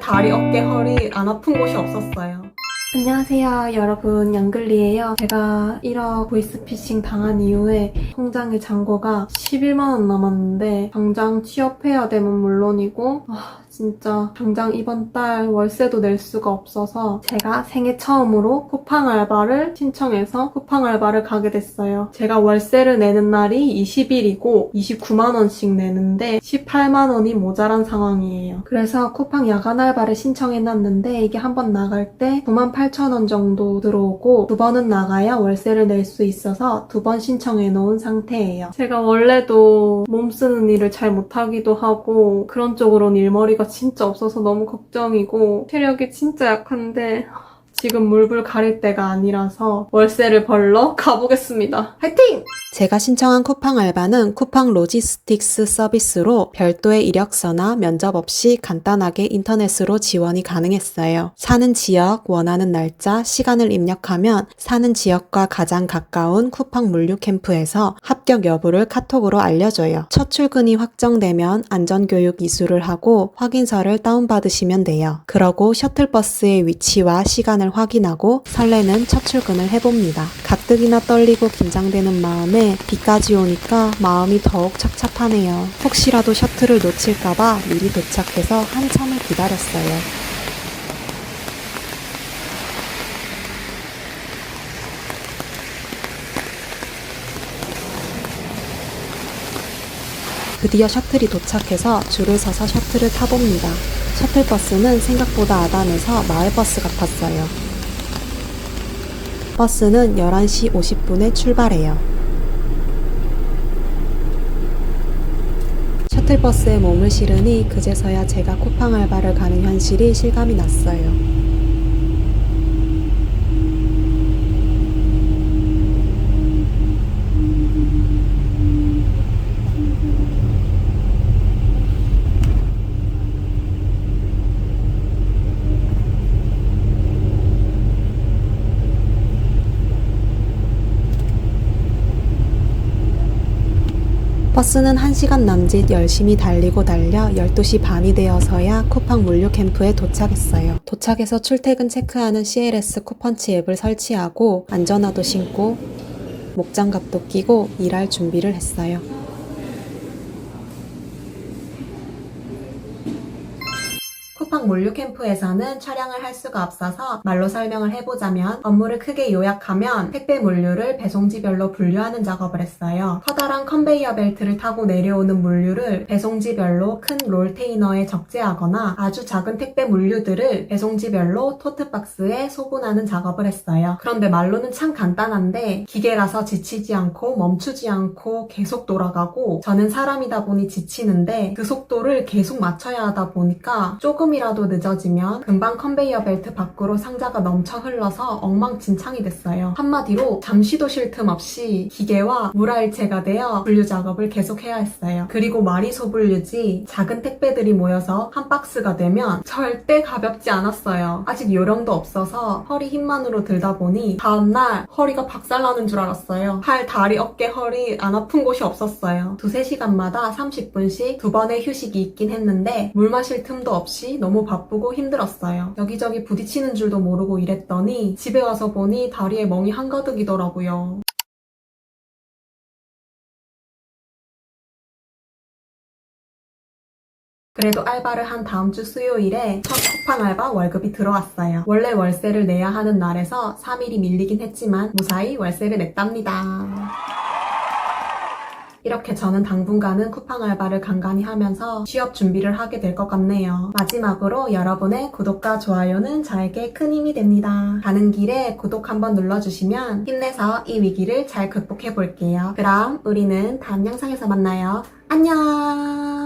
다리, 어깨, 허리 안 아픈 곳이 없었어요. 안녕하세요 여러분. 양글리예요. 제가 1억 보이스피싱 당한 이후에 통장에 잔고가 11만원 남았는데 당장 취업해야 되면 물론이고 아 진짜 당장 이번 달 월세도 낼 수가 없어서 제가 생애 처음으로 쿠팡 알바를 신청해서 쿠팡 알바를 가게 됐어요 제가 월세를 내는 날이 20일이고 29만원씩 내는데 18만원이 모자란 상황이에요 그래서 쿠팡 야간 알바를 신청해놨는데 이게 한 번 나갈 때 98,000원 정도 들어오고 두 번은 나가야 월세를 낼 수 있어서 두 번 신청해 놓은 상태예요. 제가 원래도 몸 쓰는 일을 잘 못하기도 하고 그런 쪽으로는 일머리가 진짜 없어서 너무 걱정이고 체력이 진짜 약한데 지금 물불 가릴 때가 아니라서 월세를 벌러 가보겠습니다. 화이팅! 제가 신청한 쿠팡 알바는 쿠팡 로지스틱스 서비스로 별도의 이력서나 면접 없이 간단하게 인터넷으로 지원이 가능했어요. 사는 지역, 원하는 날짜, 시간을 입력하면 사는 지역과 가장 가까운 쿠팡 물류 캠프에서 합격 여부를 카톡으로 알려줘요. 첫 출근이 확정되면 안전교육 이수를 하고 확인서를 다운받으시면 돼요. 그러고 셔틀버스의 위치와 시간을 확인하고 설레는 첫 출근을 해봅니다. 가뜩이나 떨리고 긴장되는 마음에 비까지 오니까 마음이 더욱 착잡하네요. 혹시라도 셔틀을 놓칠까봐 미리 도착해서 한참을 기다렸어요. 드디어 셔틀이 도착해서 줄을 서서 셔틀을 타봅니다. 셔틀버스는 생각보다 아담해서 마을버스 같았어요. 버스는 11시 50분에 출발해요. 셔틀버스에 몸을 실으니 그제서야 제가 쿠팡 알바를 가는 현실이 실감이 났어요. 버스는 1시간 남짓 열심히 달리고 달려 12시 반이 되어서야 쿠팡 물류 캠프에 도착했어요. 도착해서 출퇴근 체크하는 CLS 쿠펀치 앱을 설치하고 안전화도 신고 목장갑도 끼고 일할 준비를 했어요. 쿠팡 물류 캠프에서는 촬영을 할 수가 없어서 말로 설명을 해보자면 업무를 크게 요약하면 택배 물류를 배송지별로 분류하는 작업을 했어요. 커다란 컨베이어 벨트를 타고 내려오는 물류를 배송지별로 큰 롤테이너에 적재하거나 아주 작은 택배 물류들을 배송지별로 토트박스에 소분하는 작업을 했어요. 그런데 말로는 참 간단한데 기계라서 지치지 않고 멈추지 않고 계속 돌아가고 저는 사람이다 보니 지치는데 그 속도를 계속 맞춰야 하다 보니까 조금이라도 늦어지면 금방 컨베이어 벨트 밖으로 상자가 넘쳐 흘러서 엉망진창이 됐어요. 한마디로 잠시도 쉴 틈 없이 기계와 물화일체가 되어 분류 작업을 계속해야 했어요. 그리고 말이 소분류지 작은 택배들이 모여서 한 박스가 되면 절대 가볍지 않았어요. 아직 요령도 없어서 허리 힘만으로 들다 보니 다음날 허리가 박살나는 줄 알았어요. 팔, 다리, 어깨, 허리 안 아픈 곳이 없었어요. 두세 시간마다 30분씩 두 번의 휴식이 있긴 했는데 물 마실 틈도 없이 너무 바쁘고 힘들었어요. 여기저기 부딪히는 줄도 모르고 일했더니 집에 와서 보니 다리에 멍이 한가득이더라고요. 그래도 알바를 한 다음 주 수요일에 첫 쿠팡 알바 월급이 들어왔어요. 원래 월세를 내야 하는 날에서 3일이 밀리긴 했지만 무사히 월세를 냈답니다. 이렇게 저는 당분간은 쿠팡 알바를 간간히 하면서 취업 준비를 하게 될 것 같네요. 마지막으로 여러분의 구독과 좋아요는 저에게 큰 힘이 됩니다. 가는 길에 구독 한번 눌러주시면 힘내서 이 위기를 잘 극복해 볼게요. 그럼 우리는 다음 영상에서 만나요. 안녕!